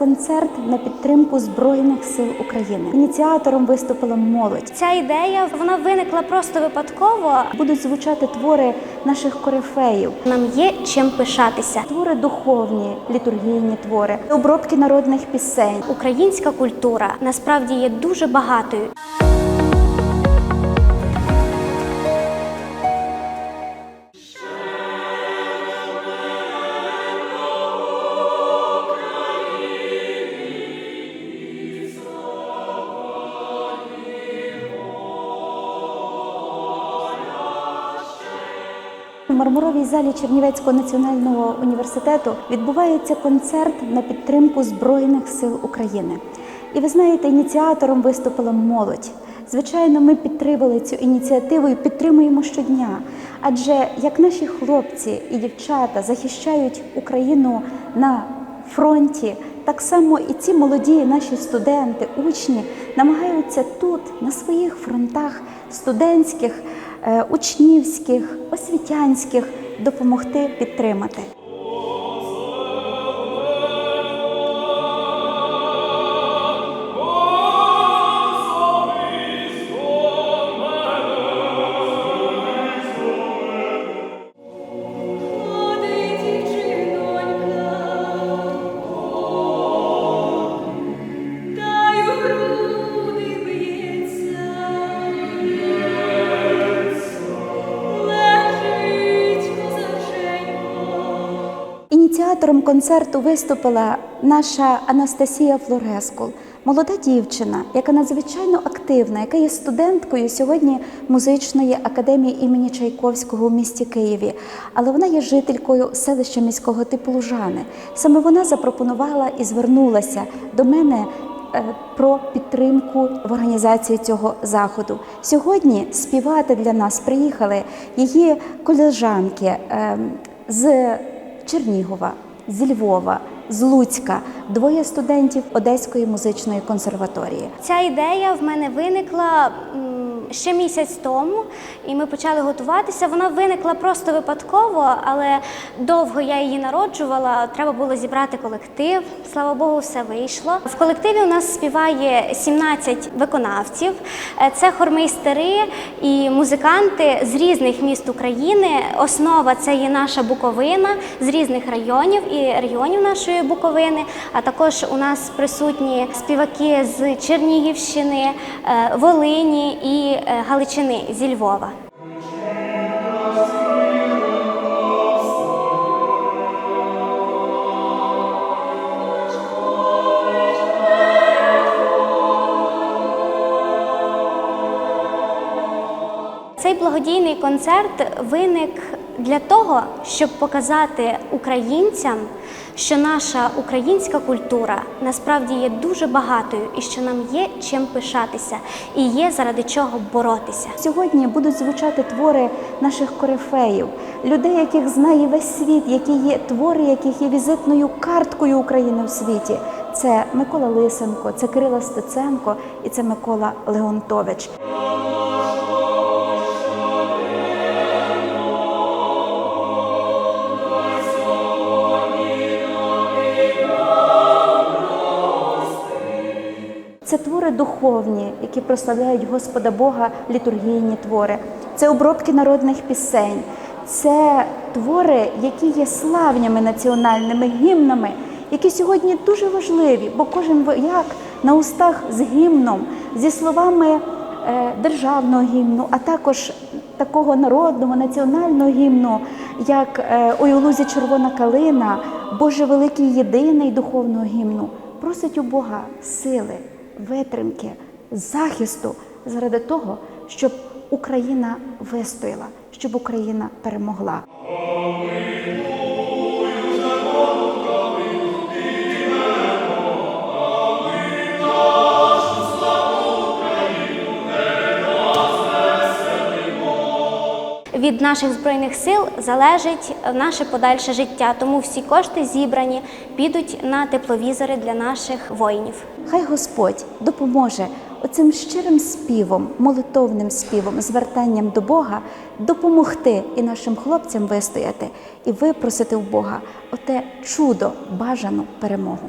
концерт на підтримку Збройних сил України. Ініціатором виступила молодь. Ця ідея вона виникла просто випадково. Будуть звучати твори наших корифеїв, Нам є чим пишатися. твори духовні, літургійні твори, обробки народних пісень. Українська культура насправді є дуже багатою. Мармуровій залі Чернівецького національного університету відбувається концерт на підтримку Збройних сил України. І ви знаєте, ініціатором виступила молодь. Звичайно, ми підтримали цю ініціативу і підтримуємо щодня. Адже як наші хлопці і дівчата захищають Україну на фронті, так само і ці молоді наші студенти, учні намагаються тут, на своїх фронтах студентських, е, учнівських, освітянських допомогти підтримати. Ініціатором концерту виступила наша Анастасія Флорескул, молода дівчина, яка надзвичайно активна, яка є студенткою сьогодні музичної академії імені Чайковського у місті Києві. Але вона є жителькою селища міського типу Лужани. Саме вона запропонувала і звернулася до мене. е, Про підтримку в організації цього заходу сьогодні співати для нас приїхали її колежанки ем, з Чернігова, зі Львова, з Луцька, двоє студентів Одеської музичної консерваторії. Ця ідея в мене виникла ще місяць тому, і ми почали готуватися. Вона виникла просто випадково, але довго я її народжувала. Треба було зібрати колектив. Слава Богу, все вийшло. В колективі у нас співає 17 виконавців. Е, Це хормейстери і музиканти з різних міст України. Основа це є наша Буковина з різних районів і регіонів нашої Буковини. А також у нас присутні співаки з Чернігівщини, е, Волині і Галичини зі Львова. Цей благодійний концерт виник для того, щоб показати українцям, що наша українська культура насправді є дуже багатою і що нам є чим пишатися, і є заради чого боротися. Сьогодні будуть звучати твори наших корифеїв, людей, яких знає весь світ, які є твори, яких є візитною карткою України в світі. Це Микола Лисенко, це Кирила Стеценко і це Микола Леонтович. Твори духовні, які прославляють Господа Бога, літургійні твори. Це обробки народних пісень, це твори, які є славнями національними гімнами, які сьогодні дуже важливі, бо кожен вояк на устах з гімном, зі словами е, державного гімну, а також такого народного національного гімну, як е, «Ой у лузі червона калина, Боже великий єдиний духовного гімну, просить у Бога сили витримки, захисту заради того, щоб Україна вистояла, щоб Україна перемогла. Від наших збройних сил залежить наше подальше життя, тому всі кошти зібрані підуть на тепловізори для наших воїнів. Хай Господь допоможе оцим щирим співом, молитовним співом, звертанням до Бога допомогти і нашим хлопцям вистояти і випросити в Бога оте чудо, бажану перемогу.